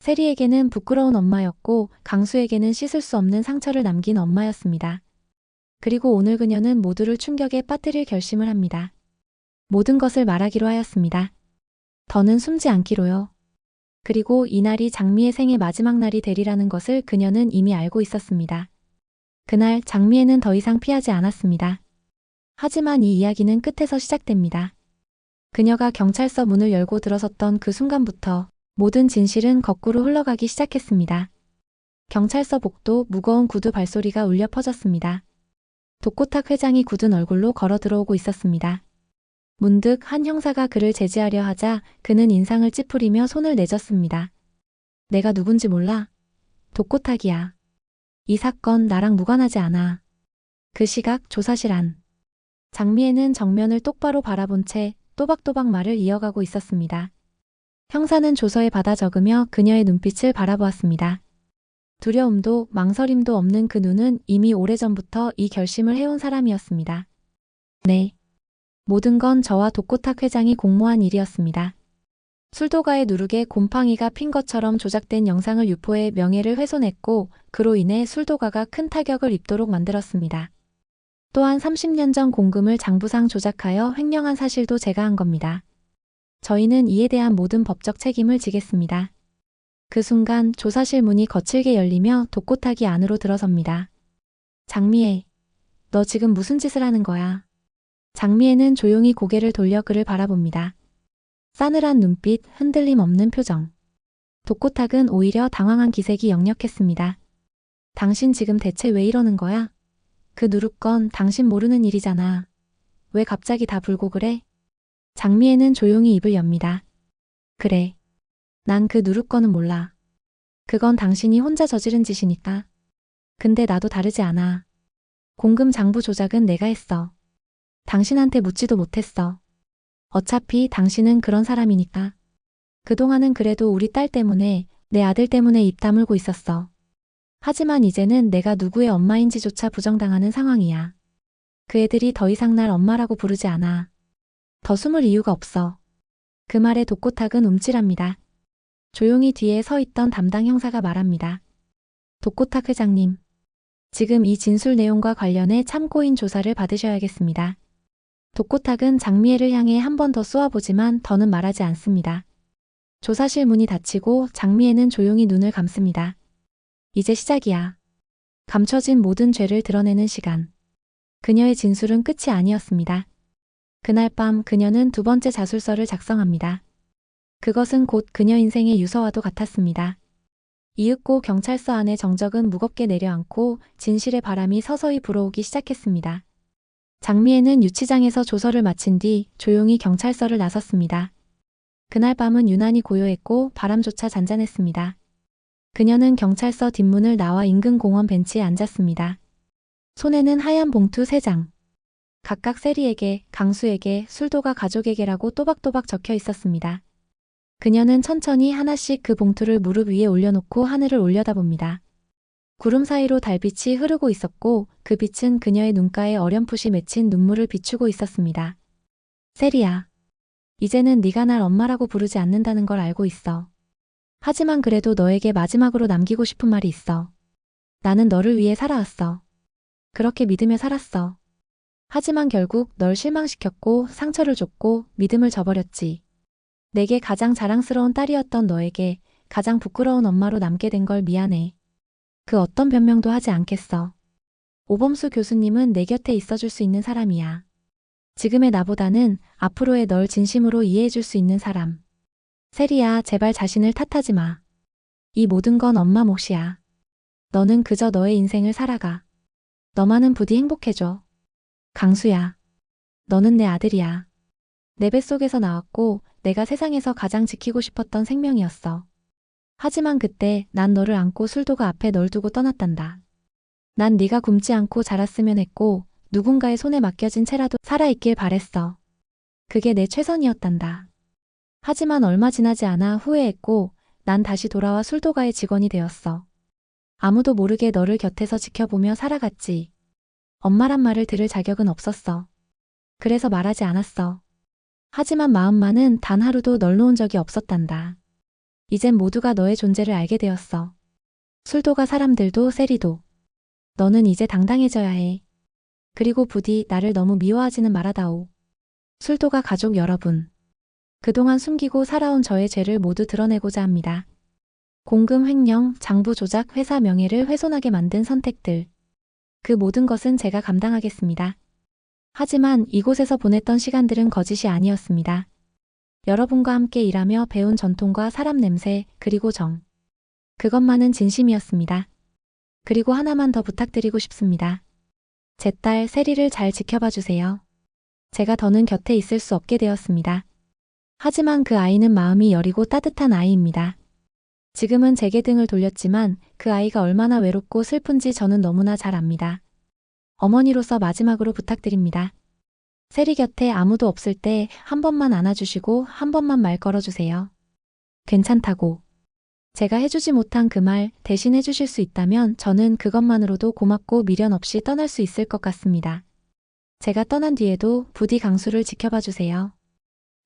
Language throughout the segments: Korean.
세리에게는 부끄러운 엄마였고 강수에게는 씻을 수 없는 상처를 남긴 엄마였습니다. 그리고 오늘 그녀는 모두를 충격에 빠뜨릴 결심을 합니다. 모든 것을 말하기로 하였습니다. 더는 숨지 않기로요. 그리고 이날이 장미의 생의 마지막 날이 되리라는 것을 그녀는 이미 알고 있었습니다. 그날 장미애는 더 이상 피하지 않았습니다. 하지만 이 이야기는 끝에서 시작됩니다. 그녀가 경찰서 문을 열고 들어섰던 그 순간부터 모든 진실은 거꾸로 흘러가기 시작했습니다. 경찰서 복도 무거운 구두 발소리가 울려 퍼졌습니다. 독고탁 회장이 굳은 얼굴로 걸어 들어오고 있었습니다. 문득 한 형사가 그를 제지하려 하자 그는 인상을 찌푸리며 손을 내졌습니다. 내가 누군지 몰라? 독고탁이야. 이 사건 나랑 무관하지 않아. 그 시각 조사실 안. 장미애는 정면을 똑바로 바라본 채 또박또박 말을 이어가고 있었습니다. 형사는 조서에 받아 적으며 그녀의 눈빛을 바라보았습니다. 두려움도 망설임도 없는 그 눈은 이미 오래전부터 이 결심을 해온 사람이었습니다. 네. 모든 건 저와 독고탁 회장이 공모한 일이었습니다. 술도가의 누룩에 곰팡이가 핀 것처럼 조작된 영상을 유포해 명예를 훼손했고 그로 인해 술도가가 큰 타격을 입도록 만들었습니다. 또한 30년 전 공금을 장부상 조작하여 횡령한 사실도 제가 한 겁니다. 저희는 이에 대한 모든 법적 책임을 지겠습니다. 그 순간 조사실 문이 거칠게 열리며 독고탁이 안으로 들어섭니다. 장미애, 너 지금 무슨 짓을 하는 거야? 장미애는 조용히 고개를 돌려 그를 바라봅니다. 싸늘한 눈빛, 흔들림 없는 표정. 독고탁은 오히려 당황한 기색이 역력했습니다. 당신 지금 대체 왜 이러는 거야? 그 누룩건 당신 모르는 일이잖아. 왜 갑자기 다 불고 그래? 장미애는 조용히 입을 엽니다. 그래. 난 그 누룩건은 몰라. 그건 당신이 혼자 저지른 짓이니까. 근데 나도 다르지 않아. 공금 장부 조작은 내가 했어. 당신한테 묻지도 못했어. 어차피 당신은 그런 사람이니까. 그동안은 그래도 우리 딸 때문에 내 아들 때문에 입 다물고 있었어. 하지만 이제는 내가 누구의 엄마인지조차 부정당하는 상황이야. 그 애들이 더 이상 날 엄마라고 부르지 않아. 더 숨을 이유가 없어. 그 말에 독고탁은 움찔합니다. 조용히 뒤에 서 있던 담당 형사가 말합니다. 독고탁 회장님. 지금 이 진술 내용과 관련해 참고인 조사를 받으셔야겠습니다. 독고탁은 장미애를 향해 한 번 더 쏘아보지만 더는 말하지 않습니다. 조사실 문이 닫히고 장미애는 조용히 눈을 감습니다. 이제 시작이야. 감춰진 모든 죄를 드러내는 시간. 그녀의 진술은 끝이 아니었습니다. 그날 밤 그녀는 두 번째 자술서를 작성합니다. 그것은 곧 그녀 인생의 유서와도 같았습니다. 이윽고 경찰서 안의 정적은 무겁게 내려앉고 진실의 바람이 서서히 불어오기 시작했습니다. 장미애는 유치장에서 조서를 마친 뒤 조용히 경찰서를 나섰습니다. 그날 밤은 유난히 고요했고 바람조차 잔잔했습니다. 그녀는 경찰서 뒷문을 나와 인근 공원 벤치에 앉았습니다. 손에는 하얀 봉투 3장. 각각 세리에게, 강수에게, 술도가 가족에게라고 또박또박 적혀 있었습니다. 그녀는 천천히 하나씩 그 봉투를 무릎 위에 올려놓고 하늘을 올려다봅니다. 구름 사이로 달빛이 흐르고 있었고 그 빛은 그녀의 눈가에 어렴풋이 맺힌 눈물을 비추고 있었습니다. 세리야. 이제는 네가 날 엄마라고 부르지 않는다는 걸 알고 있어. 하지만 그래도 너에게 마지막으로 남기고 싶은 말이 있어. 나는 너를 위해 살아왔어. 그렇게 믿으며 살았어. 하지만 결국 널 실망시켰고 상처를 줬고 믿음을 저버렸지. 내게 가장 자랑스러운 딸이었던 너에게 가장 부끄러운 엄마로 남게 된 걸 미안해. 그 어떤 변명도 하지 않겠어. 오범수 교수님은 내 곁에 있어줄 수 있는 사람이야. 지금의 나보다는 앞으로의 널 진심으로 이해해줄 수 있는 사람. 세리야, 제발 자신을 탓하지 마. 이 모든 건 엄마 몫이야. 너는 그저 너의 인생을 살아가. 너만은 부디 행복해져. 강수야. 너는 내 아들이야. 내 뱃속에서 나왔고 내가 세상에서 가장 지키고 싶었던 생명이었어. 하지만 그때 난 너를 안고 술도가 앞에 널 두고 떠났단다. 난 네가 굶지 않고 자랐으면 했고 누군가의 손에 맡겨진 채라도 살아있길 바랬어. 그게 내 최선이었단다. 하지만 얼마 지나지 않아 후회했고 난 다시 돌아와 술도가의 직원이 되었어. 아무도 모르게 너를 곁에서 지켜보며 살아갔지. 엄마란 말을 들을 자격은 없었어. 그래서 말하지 않았어. 하지만 마음만은 단 하루도 널 놓은 적이 없었단다. 이젠 모두가 너의 존재를 알게 되었어. 술도가 사람들도 세리도. 너는 이제 당당해져야 해. 그리고 부디 나를 너무 미워하지는 말아다오. 술도가 가족 여러분. 그동안 숨기고 살아온 저의 죄를 모두 드러내고자 합니다. 공금 횡령, 장부 조작, 회사 명예를 훼손하게 만든 선택들. 그 모든 것은 제가 감당하겠습니다. 하지만 이곳에서 보냈던 시간들은 거짓이 아니었습니다. 여러분과 함께 일하며 배운 전통과 사람 냄새, 그리고 정. 그것만은 진심이었습니다. 그리고 하나만 더 부탁드리고 싶습니다. 제 딸 세리를 잘 지켜봐 주세요. 제가 더는 곁에 있을 수 없게 되었습니다. 하지만 그 아이는 마음이 여리고 따뜻한 아이입니다. 지금은 제게 등을 돌렸지만 그 아이가 얼마나 외롭고 슬픈지 저는 너무나 잘 압니다. 어머니로서 마지막으로 부탁드립니다. 세리 곁에 아무도 없을 때 한 번만 안아주시고 한 번만 말 걸어주세요. 괜찮다고. 제가 해주지 못한 그 말 대신 해주실 수 있다면 저는 그것만으로도 고맙고 미련 없이 떠날 수 있을 것 같습니다. 제가 떠난 뒤에도 부디 강수를 지켜봐 주세요.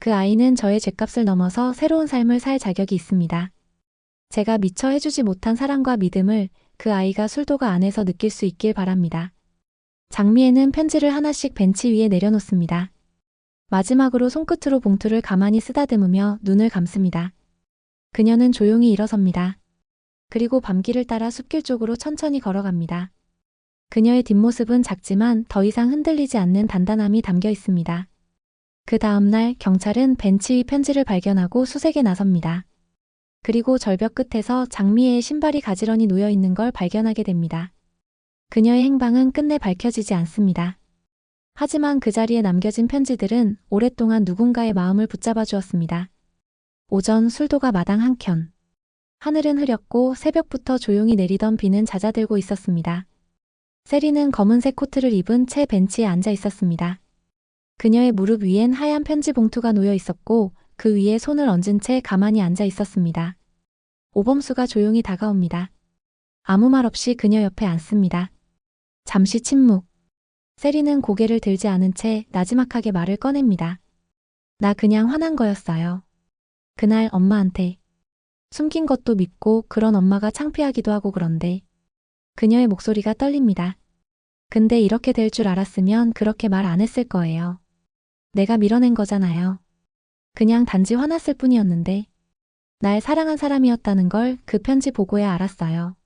그 아이는 저의 죗값을 넘어서 새로운 삶을 살 자격이 있습니다. 제가 미처 해주지 못한 사랑과 믿음을 그 아이가 술도가 안에서 느낄 수 있길 바랍니다. 장미애는 편지를 하나씩 벤치 위에 내려놓습니다. 마지막으로 손끝으로 봉투를 가만히 쓰다듬으며 눈을 감습니다. 그녀는 조용히 일어섭니다. 그리고 밤길을 따라 숲길 쪽으로 천천히 걸어갑니다. 그녀의 뒷모습은 작지만 더 이상 흔들리지 않는 단단함이 담겨 있습니다. 그 다음날 경찰은 벤치 위 편지를 발견하고 수색에 나섭니다. 그리고 절벽 끝에서 장미애의 신발이 가지런히 놓여 있는 걸 발견하게 됩니다. 그녀의 행방은 끝내 밝혀지지 않습니다. 하지만 그 자리에 남겨진 편지들은 오랫동안 누군가의 마음을 붙잡아 주었습니다. 오전 술도가 마당 한켠. 하늘은 흐렸고 새벽부터 조용히 내리던 비는 잦아들고 있었습니다. 세리는 검은색 코트를 입은 채 벤치에 앉아 있었습니다. 그녀의 무릎 위엔 하얀 편지 봉투가 놓여 있었고 그 위에 손을 얹은 채 가만히 앉아 있었습니다. 오범수가 조용히 다가옵니다. 아무 말 없이 그녀 옆에 앉습니다. 잠시 침묵. 세리는 고개를 들지 않은 채 나지막하게 말을 꺼냅니다. 나 그냥 화난 거였어요. 그날 엄마한테. 숨긴 것도 믿고 그런 엄마가 창피하기도 하고 그런데. 그녀의 목소리가 떨립니다. 근데 이렇게 될 줄 알았으면 그렇게 말 안 했을 거예요. 내가 밀어낸 거잖아요. 그냥 단지 화났을 뿐이었는데. 날 사랑한 사람이었다는 걸 그 편지 보고야 알았어요.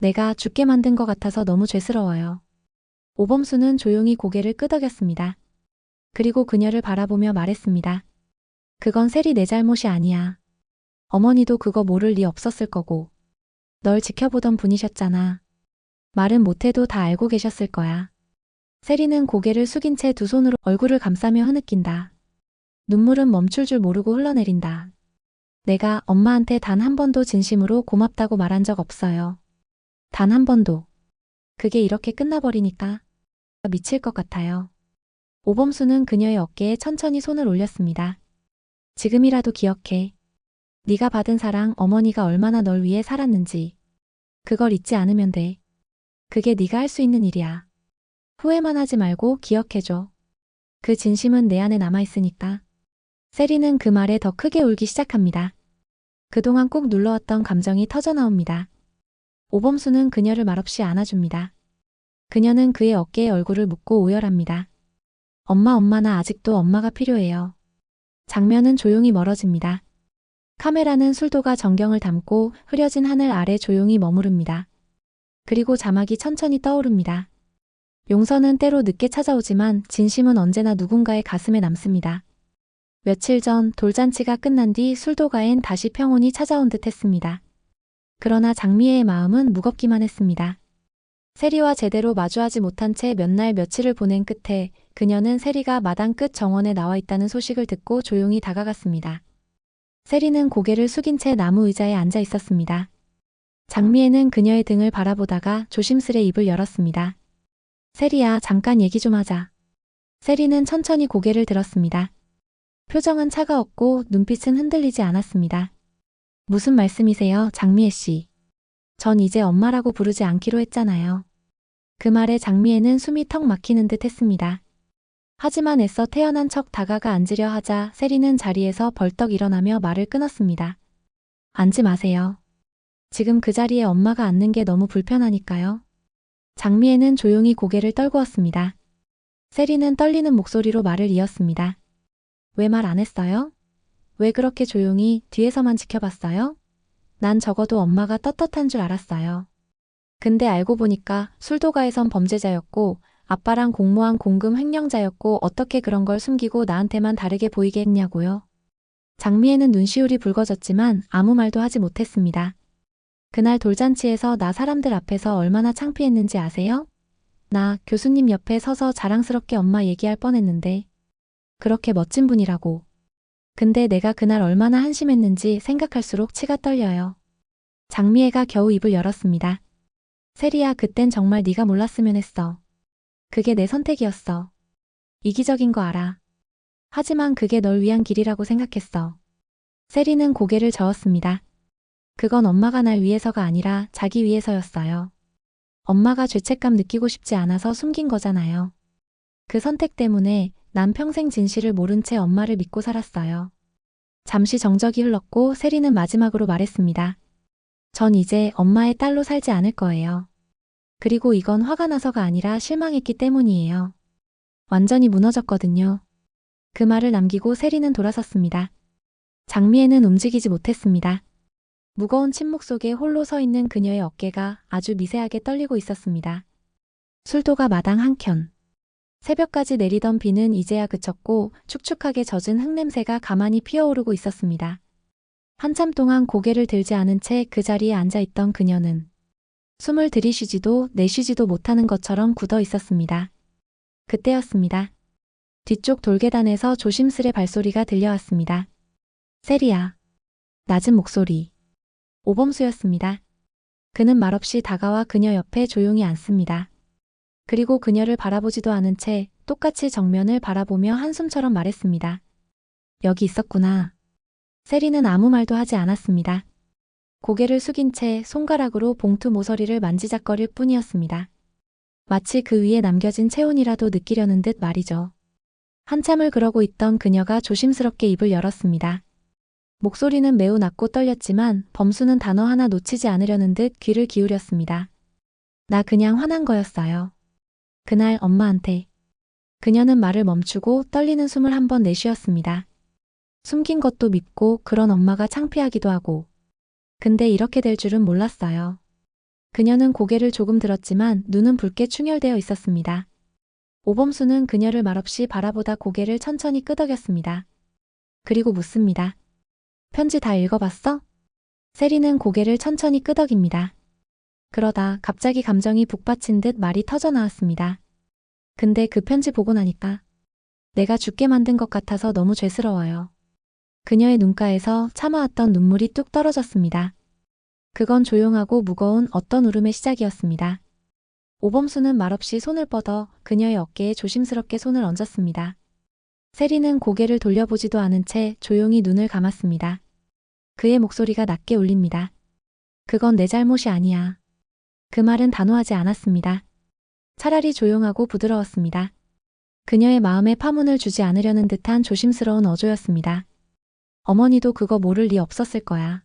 내가 죽게 만든 것 같아서 너무 죄스러워요. 오범수는 조용히 고개를 끄덕였습니다. 그리고 그녀를 바라보며 말했습니다. 그건 세리 내 잘못이 아니야. 어머니도 그거 모를 리 없었을 거고. 널 지켜보던 분이셨잖아. 말은 못해도 다 알고 계셨을 거야. 세리는 고개를 숙인 채 두 손으로 얼굴을 감싸며 흐느낀다. 눈물은 멈출 줄 모르고 흘러내린다. 내가 엄마한테 단 한 번도 진심으로 고맙다고 말한 적 없어요. 단 한 번도. 그게 이렇게 끝나버리니까 미칠 것 같아요. 오범수는 그녀의 어깨에 천천히 손을 올렸습니다. 지금이라도 기억해. 네가 받은 사랑 어머니가 얼마나 널 위해 살았는지. 그걸 잊지 않으면 돼. 그게 네가 할 수 있는 일이야. 후회만 하지 말고 기억해줘. 그 진심은 내 안에 남아있으니까. 세리는 그 말에 더 크게 울기 시작합니다. 그동안 꾹 눌러왔던 감정이 터져나옵니다. 오범수는 그녀를 말없이 안아줍니다. 그녀는 그의 어깨에 얼굴을 묻고 오열합니다. 엄마 엄마 나 아직도 엄마가 필요해요. 장면은 조용히 멀어집니다. 카메라는 술도가 전경을 담고 흐려진 하늘 아래 조용히 머무릅니다. 그리고 자막이 천천히 떠오릅니다. 용서는 때로 늦게 찾아오지만 진심은 언제나 누군가의 가슴에 남습니다. 며칠 전 돌잔치가 끝난 뒤 술도가엔 다시 평온이 찾아온 듯 했습니다. 그러나 장미애의 마음은 무겁기만 했습니다. 세리와 제대로 마주하지 못한 채 몇 날 며칠을 보낸 끝에 그녀는 세리가 마당 끝 정원에 나와 있다는 소식을 듣고 조용히 다가갔습니다. 세리는 고개를 숙인 채 나무 의자에 앉아 있었습니다. 장미애는 그녀의 등을 바라보다가 조심스레 입을 열었습니다. 세리야, 잠깐 얘기 좀 하자. 세리는 천천히 고개를 들었습니다. 표정은 차가웠고 눈빛은 흔들리지 않았습니다. 무슨 말씀이세요, 장미애 씨? 전 이제 엄마라고 부르지 않기로 했잖아요. 그 말에 장미애는 숨이 턱 막히는 듯 했습니다. 하지만 애써 태어난 척 다가가 앉으려 하자 세리는 자리에서 벌떡 일어나며 말을 끊었습니다. 앉지 마세요. 지금 그 자리에 엄마가 앉는 게 너무 불편하니까요. 장미애는 조용히 고개를 떨구었습니다. 세리는 떨리는 목소리로 말을 이었습니다. 왜 말 안 했어요? 왜 그렇게 조용히 뒤에서만 지켜봤어요? 난 적어도 엄마가 떳떳한 줄 알았어요. 근데 알고 보니까 술도가에선 범죄자였고 아빠랑 공모한 공금 횡령자였고 어떻게 그런 걸 숨기고 나한테만 다르게 보이게 했냐고요. 장미애는 눈시울이 붉어졌지만 아무 말도 하지 못했습니다. 그날 돌잔치에서 나 사람들 앞에서 얼마나 창피했는지 아세요? 나 교수님 옆에 서서 자랑스럽게 엄마 얘기할 뻔했는데 그렇게 멋진 분이라고. 근데 내가 그날 얼마나 한심했는지 생각할수록 치가 떨려요. 장미애가 겨우 입을 열었습니다. 세리야 그땐 정말 네가 몰랐으면 했어. 그게 내 선택이었어. 이기적인 거 알아. 하지만 그게 널 위한 길이라고 생각했어. 세리는 고개를 저었습니다. 그건 엄마가 날 위해서가 아니라 자기 위해서였어요. 엄마가 죄책감 느끼고 싶지 않아서 숨긴 거잖아요. 그 선택 때문에 난 평생 진실을 모른 채 엄마를 믿고 살았어요. 잠시 정적이 흘렀고 세리는 마지막으로 말했습니다. 전 이제 엄마의 딸로 살지 않을 거예요. 그리고 이건 화가 나서가 아니라 실망했기 때문이에요. 완전히 무너졌거든요. 그 말을 남기고 세리는 돌아섰습니다. 장미애는 움직이지 못했습니다. 무거운 침묵 속에 홀로 서 있는 그녀의 어깨가 아주 미세하게 떨리고 있었습니다. 술도가 마당 한 켠. 새벽까지 내리던 비는 이제야 그쳤고 축축하게 젖은 흙냄새가 가만히 피어오르고 있었습니다. 한참 동안 고개를 들지 않은 채 그 자리에 앉아 있던 그녀는 숨을 들이쉬지도 내쉬지도 못하는 것처럼 굳어 있었습니다. 그때였습니다. 뒤쪽 돌계단에서 조심스레 발소리가 들려왔습니다. 세리야. 낮은 목소리. 오범수였습니다. 그는 말없이 다가와 그녀 옆에 조용히 앉습니다. 그리고 그녀를 바라보지도 않은 채 똑같이 정면을 바라보며 한숨처럼 말했습니다. 여기 있었구나. 세리는 아무 말도 하지 않았습니다. 고개를 숙인 채 손가락으로 봉투 모서리를 만지작거릴 뿐이었습니다. 마치 그 위에 남겨진 체온이라도 느끼려는 듯 말이죠. 한참을 그러고 있던 그녀가 조심스럽게 입을 열었습니다. 목소리는 매우 낮고 떨렸지만 범수는 단어 하나 놓치지 않으려는 듯 귀를 기울였습니다. 나 그냥 화난 거였어요. 그날 엄마한테. 그녀는 말을 멈추고 떨리는 숨을 한 번 내쉬었습니다. 숨긴 것도 밉고 그런 엄마가 창피하기도 하고. 근데 이렇게 될 줄은 몰랐어요. 그녀는 고개를 조금 들었지만 눈은 붉게 충혈되어 있었습니다. 오범수는 그녀를 말없이 바라보다 고개를 천천히 끄덕였습니다. 그리고 묻습니다. 편지 다 읽어봤어? 세리는 고개를 천천히 끄덕입니다. 그러다 갑자기 감정이 북받친 듯 말이 터져 나왔습니다. 근데 그 편지 보고 나니까 내가 죽게 만든 것 같아서 너무 죄스러워요. 그녀의 눈가에서 참아왔던 눈물이 뚝 떨어졌습니다. 그건 조용하고 무거운 어떤 울음의 시작이었습니다. 오범수는 말없이 손을 뻗어 그녀의 어깨에 조심스럽게 손을 얹었습니다. 세리는 고개를 돌려보지도 않은 채 조용히 눈을 감았습니다. 그의 목소리가 낮게 울립니다. 그건 내 잘못이 아니야. 그 말은 단호하지 않았습니다. 차라리 조용하고 부드러웠습니다. 그녀의 마음에 파문을 주지 않으려는 듯한 조심스러운 어조였습니다. 어머니도 그거 모를 리 없었을 거야.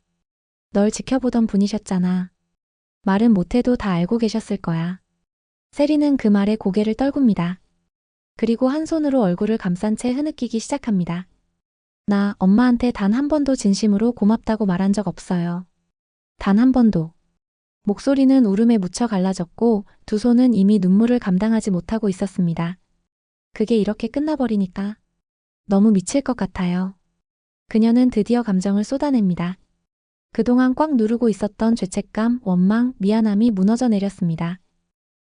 널 지켜보던 분이셨잖아. 말은 못해도 다 알고 계셨을 거야. 세리는 그 말에 고개를 떨굽니다. 그리고 한 손으로 얼굴을 감싼 채 흐느끼기 시작합니다. 나 엄마한테 단 한 번도 진심으로 고맙다고 말한 적 없어요. 단 한 번도. 목소리는 울음에 묻혀 갈라졌고 두 손은 이미 눈물을 감당하지 못하고 있었습니다. 그게 이렇게 끝나버리니까 너무 미칠 것 같아요. 그녀는 드디어 감정을 쏟아냅니다. 그동안 꽉 누르고 있었던 죄책감, 원망, 미안함이 무너져 내렸습니다.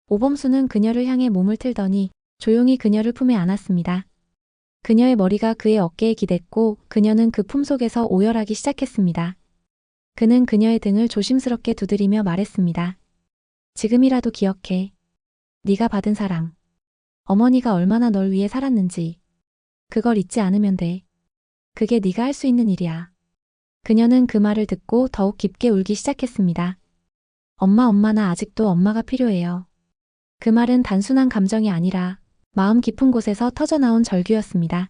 오범수는 그녀를 향해 몸을 틀더니 조용히 그녀를 품에 안았습니다. 그녀의 머리가 그의 어깨에 기댔고 그녀는 그 품속에서 오열하기 시작했습니다. 그는 그녀의 등을 조심스럽게 두드리며 말했습니다. 지금이라도 기억해. 네가 받은 사랑. 어머니가 얼마나 널 위해 살았는지. 그걸 잊지 않으면 돼. 그게 네가 할 수 있는 일이야. 그녀는 그 말을 듣고 더욱 깊게 울기 시작했습니다. 엄마 엄마 나 아직도 엄마가 필요해요. 그 말은 단순한 감정이 아니라 마음 깊은 곳에서 터져나온 절규였습니다.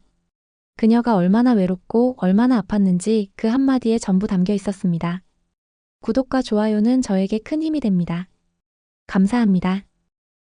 그녀가 얼마나 외롭고 얼마나 아팠는지 그 한마디에 전부 담겨 있었습니다. 구독과 좋아요는 저에게 큰 힘이 됩니다. 감사합니다.